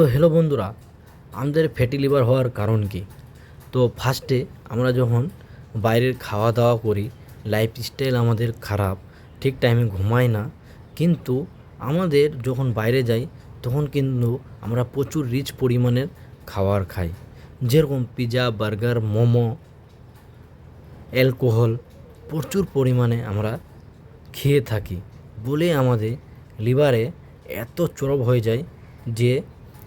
তো হ্যালো বন্ধুরা, আমাদের ফ্যাটি লিভার হওয়ার কারণ কি? তো ফার্স্টে আমরা যখন বাইরের খাওয়া দাওয়া করি লাইফস্টাইল আমাদের খারাপ, ঠিক টাইমে ঘুমাই না, কিন্তু আমাদের যখন বাইরে যাই, তখন কিন্তু আমরা প্রচুর রিচ পরিমাণের খাবার খাই। যেরকম পিৎজা বার্গার মোমো অ্যালকোহল প্রচুর পরিমাণে আমরা খেয়ে থাকি। বলে আমাদের লিভারে এত চরব হয়ে যায় যে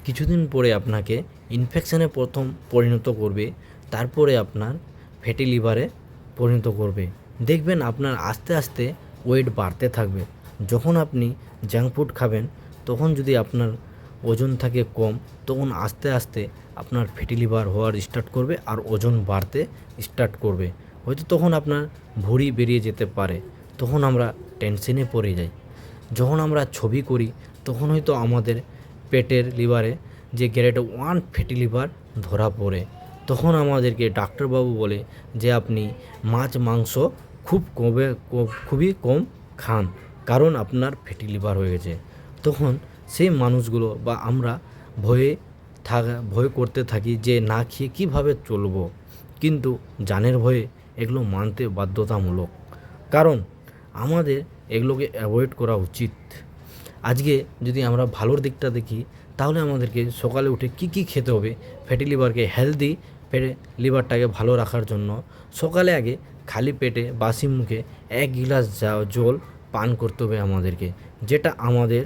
কিছুদিন পরে আপনাকে ইনফেকশানে প্রথম পরিণত করবে, তারপরে আপনার ফ্যাটি লিভারে পরিণত করবে। দেখবেন আপনার আস্তে আস্তে ওয়েট বাড়তে থাকবে। যখন আপনি জাঙ্ক ফুড খাবেন, তখন যদি আপনার ওজন থাকে কম, তখন আস্তে আস্তে আপনার ফ্যাটি লিভার হওয়ার স্টার্ট করবে আর ওজন বাড়তে স্টার্ট করবে। হয়তো তখন আপনার ভুঁড়ি বেরিয়ে যেতে পারে, তখন আমরা টেনশনে পড়ে যাই। যখন আমরা ছবি করি, তখন হয়তো আমাদের পেটের লিভারে যে গ্রেড ওয়ান ফ্যাটি লিভার ধরা পড়ে, তখন আমাদেরকে ডাক্তারবাবু বলে যে আপনি মাছ, মাংস খুব কমে খুবই কম খান কারণ আপনার ফ্যাটি লিভার হয়ে গেছে। তখন সেই মানুষগুলো বা আমরা ভয়ে থাকা, ভয় করতে থাকি যে না খেয়ে কীভাবে চলবো। কিন্তু জানের ভয়ে এগুলো মানতে বাধ্যতামূলক। কারণ আমাদের এগুলোকে অ্যাভয়েড করা উচিত। আজকে যদি আমরা ভালোর দিকটা দেখি, তাহলে আমাদেরকে সকালে উঠে কি কি খেতে হবে? ফ্যাটি লিভারকে হেলদি ফেটে লিভারটাকে ভালো রাখার জন্য সকালে আগে খালি পেটে বাসি মুখে এক গিলাস জল পান করতে হবে আমাদেরকে, যেটা আমাদের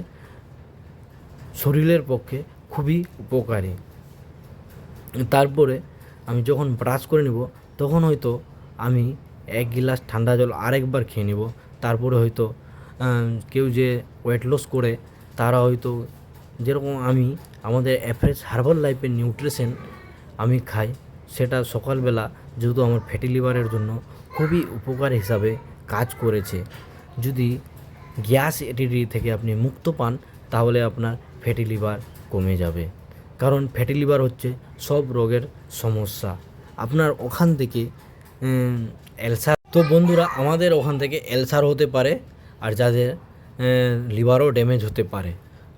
শরীরের পক্ষে খুবই উপকারী। তারপরে আমি যখন ব্রাশ করে নেব, তখন হয়তো আমি এক গিলাস ঠান্ডা জল আরেকবার খেয়ে নেব, তারপরে হয়তো কেউ যে ওয়েট লস করে, তারা হয়তো যেরকম আমি, আমাদের অ্যাফ্রেশ হার্বাল লাইফের নিউট্রিশন আমি খাই, সেটা সকালবেলা যেহেতু আমার ফ্যাটি লিভারের জন্য খুবই উপকার হিসাবে কাজ করেছে। যদি গ্যাস এটিডি থেকে আপনি মুক্ত পান, তাহলে আপনার ফ্যাটি লিভার কমে যাবে। কারণ ফ্যাটি লিভার হচ্ছে সব রোগের সমস্যা। আপনার ওখান থেকে এলসার তো বন্ধুরা, আমাদের ওখান থেকে এলসার হতে পারে। আর যাদের লিভারও ড্যামেজ হতে পারে।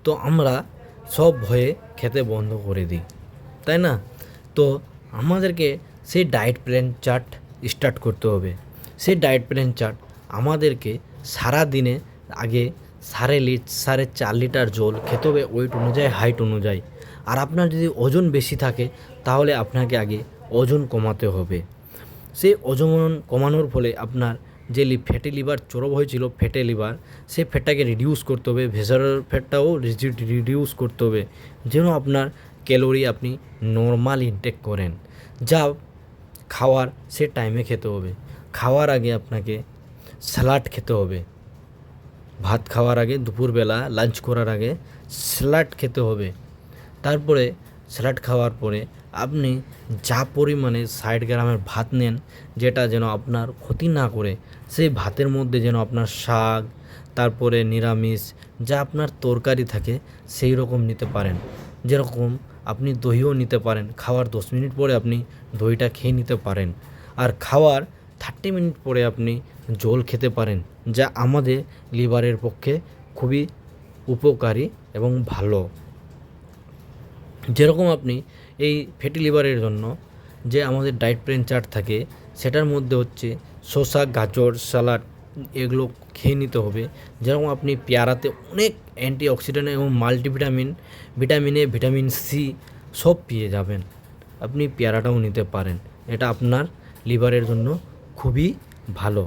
তো আমরা সব ভয়ে খেতে বন্ধ করে দিই, তাই না? তো আমাদেরকে সেই ডায়েট প্ল্যান চার্ট স্টার্ট করতে হবে। সেই ডায়েট প্ল্যান চার্ট আমাদেরকে সারা দিনে আগে সাড়ে লিট সাড়ে চার লিটার জল খেতে হবে ওয়েট অনুযায়ী হাইট অনুযায়ী। আর আপনার যদি ওজন বেশি থাকে, তাহলে আপনাকে আগে ওজন কমাতে হবে। সেই ওজন কমানোর ফলে আপনার যে লি ফ্যাটি লিভার চরব হয়েছিল ফ্যাটে লিভার সেই ফ্যাটটাকে রিডিউস করতে হবে ভেজারের ফ্যাটটাও রিডিউস করতে হবে, যেন আপনার ক্যালোরি আপনি নর্মাল ইনটেক করেন। যা খাওয়ার, সে টাইমে খেতে হবে। খাওয়ার আগে আপনাকে স্যালাড খেতে হবে। ভাত খাওয়ার আগে, দুপুরবেলা লাঞ্চ করার আগে স্যালাড খেতে হবে। তারপরে স্যালাড খাওয়ার পরে আপনি যা পরিমাণে ষাট গ্রামের ভাত নেন, যেটা যেন আপনার ক্ষতি না করে, সেই ভাতের মধ্যে যেন আপনার শাক, তারপরে নিরামিষ, যা আপনার তরকারি থাকে, সেই রকম নিতে পারেন। যেরকম আপনি দইও নিতে পারেন, খাওয়ার দশ মিনিট পরে আপনি দইটা খেয়ে নিতে পারেন। আর খাওয়ার থার্টি মিনিট পরে আপনি জল খেতে পারেন, যা আমাদের লিভারের পক্ষে খুবই উপকারী এবং ভালো। যেরকম আপনি এই ফ্যাটি লিভারের জন্য যে আমাদের ডায়েট প্ল্যান চার্ট থাকে, সেটার মধ্যে হচ্ছে শসা, গাজর স্যালাড এগুলো খেয়ে নিতে হবে। যেরকম আপনি পেয়ারাতে অনেক অ্যান্টিঅক্সিডেন্ট এবং multivitamin vitamin A vitamin C সব পেয়ে যাবেন। আপনি পেয়ারাটাও নিতে পারেন। এটা আপনার লিভারের জন্য খুবই ভালো।